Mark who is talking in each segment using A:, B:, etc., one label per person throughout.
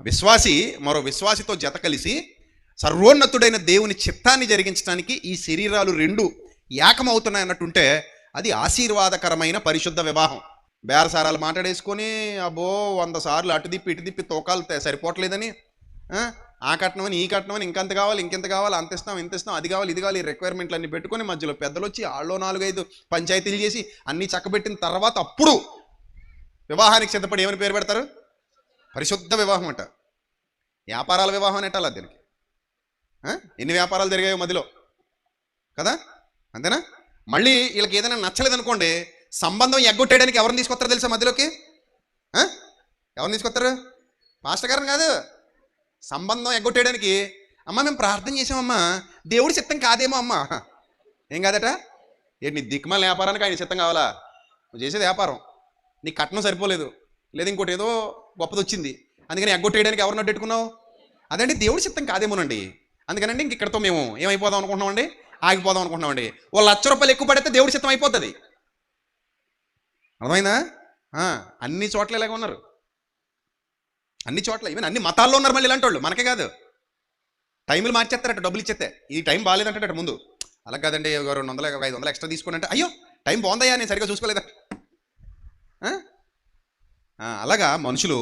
A: విశ్వాసి మరో విశ్వాసితో జత కలిసి సర్వోన్నతుడైన దేవుని చిత్తాన్ని జరిగించడానికి ఈ శరీరాలు రెండు ఏకమవుతున్నాయి అన్నట్టుంటే అది ఆశీర్వాదకరమైన పరిశుద్ధ వివాహం. బేరసారాలు మాట్లాడేసుకొని అబ్బో వంద సార్లు అటు ఇటుదిప్పి ఇటు తిప్పి తోకాలు సరిపోవట్లేదని ఆ, కట్నం కట్నమని ఈ కట్నమని ఇంకంత కావాలి ఇంకెంత కావాలి అంత ఇస్తాం ఇంత ఇస్తాం అది కావాలి ఇది కావాలి ఈ రిక్వైర్మెంట్లు అన్ని పెట్టుకొని మధ్యలో పెద్దలు వచ్చి ఆళ్ళో నాలుగైదు పంచాయతీలు చేసి అన్నీ చక్కబెట్టిన తర్వాత అప్పుడు వివాహానికి సిద్ధపడి ఏమని పేరు పెడతారు? పరిశుద్ధ వివాహం అంట. వ్యాపారాల వివాహం అని అంటాలా దీనికి. ఎన్ని వ్యాపారాలు జరిగాయో మధ్యలో. కదా? అంతేనా? మళ్ళీ వీళ్ళకి ఏదైనా నచ్చలేదు అనుకోండి సంబంధం ఎగ్గొట్టేయడానికి ఎవరిని తీసుకొస్తారు తెలుసా మధ్యలోకి? ఎవరిని తీసుకొస్తారు? మాస్టర్ గారిని కాదు. సంబంధం ఎగ్గొట్టేయడానికి అమ్మ మేము ప్రార్థన చేసామమ్మా దేవుడి చిత్తం కాదేమో అమ్మా. ఏం కాదట? ఏంటి నీ దిక్మల వ్యాపారానికి ఆయన చిత్తం కావాలా? నువ్వు చేసేది వ్యాపారం. నీ కట్నం సరిపోలేదు. లేదు ఇంకోటి ఏదో గొప్పది వచ్చింది అందుకని ఎగ్గొట్టేయడానికి ఎవరిని అడ్డెట్టుకున్నావు? అదండి దేవుడి చిత్తం కాదేమోనండి. అందుకనండి ఇంక ఇక్కడతో మేము ఏమైపోదాం అనుకుంటున్నామండి? ఆగిపోదాం అనుకుంటున్నామండి. ఓ లక్ష రూపాయలు ఎక్కువ పడితే దేవుడి చిత్తం అయిపోతుంది. అర్థమైందా? అన్ని చోట్ల ఇలాగే ఉన్నారు. అన్ని చోట్ల ఈవెన్ అన్ని మతాల్లో ఉన్నారు మళ్ళీ ఇలాంటి వాళ్ళు మనకే కాదు. టైంలు మార్చేస్తారట డబ్బులు ఇచ్చేస్తే. ఈ టైం బాగాలేదంటాడట ముందు. అలా కాదండి రెండు వందల ఐదు వందలు ఎక్స్ట్రా తీసుకుని అంటే అయ్యో టైం బాగుందయ్యా నేను సరిగ్గా చూసుకోలేదా? అలాగా మనుషులు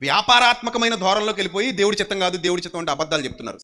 A: వ్యాపారాత్మకమైన ధోరణిలోకి వెళ్ళిపోయి దేవుడి చిత్తం కాదు దేవుడి చిత్తం అంటే అబద్ధాలు చెప్తున్నారు.